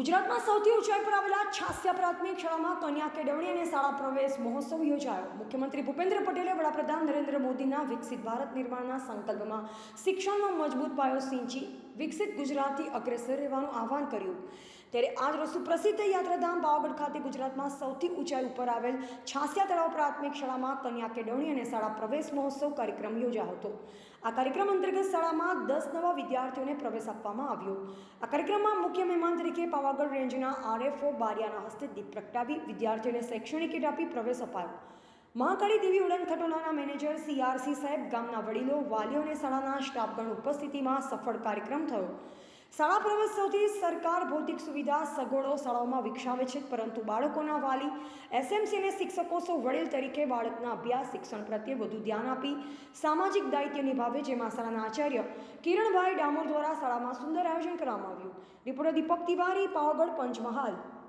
ગુજરાતમાં સૌથી ઊંચાઈ પર આવેલા છાસ્યા પ્રાથમિક શાળામાં કન્યા કેળવણી અને શાળા પ્રવેશ મહોત્સવ યોજાયો. મુખ્યમંત્રી ભૂપેન્દ્ર પટેલે વડાપ્રધાન નરેન્દ્ર મોદીના વિકસિત ભારત નિર્માણના સંકલ્પમાં શિક્ષણનો મજબૂત પાયો સિંચી વિકસિત ગુજરાતથી અગ્રેસર રહેવાનું આહવાન કર્યું. ત્યારે આજ રોજ સુપ્રસિદ્ધ યાત્રાધામ પાવાગઢ ખાતે ગુજરાતમાં સૌથી ઊંચાઈ ઉપર આવેલ છાસિયા તળાવ પ્રાથમિક શાળામાં કન્યા કેળવણી અને શાળા પ્રવેશ મહોત્સવ કાર્યક્રમ યોજાયો હતો. આ કાર્યક્રમ અંતર્ગત શાળામાં દસ નવા વિદ્યાર્થીઓને પ્રવેશ આપવામાં આવ્યો. આ કાર્યક્રમમાં મુખ્ય મહેમાન તરીકે પાવાગઢ રેન્જના આરએફઓ બારિયાના હસ્તે દીપ પ્રગટાવી વિદ્યાર્થીઓને શૈક્ષણિક કીટ આપી પ્રવેશ અપાયો. મહાકાળી દેવી ઉડન ખટોલાના મેનેજર સીઆરસી સાહેબ ગામના વડીલો વાલીઓ અને શાળાના સ્ટાફગણ ઉપસ્થિતિમાં સફળ કાર્યક્રમ થયો. શાળા પ્રવેશ સૌથી સરકાર ભૌતિક સુવિધા સગવડો શાળાઓમાં વિકસાવે છે, પરંતુ બાળકોના વાલી એસએમસી અને શિક્ષકો સૌ વડીલ તરીકે બાળકના અભ્યાસ, શિક્ષણ પ્રત્યે વધુ ધ્યાન આપી, સામાજિક દાયિત્વ નિભાવે જેમાં શાળાના આચાર્ય કિરણભાઈ ડામોર દ્વારા શાળામાં સુંદર આયોજન કરવામાં આવ્યું. રિપોર્ટર દીપક તિવારી, પાવાગઢ, પંચમહાલ.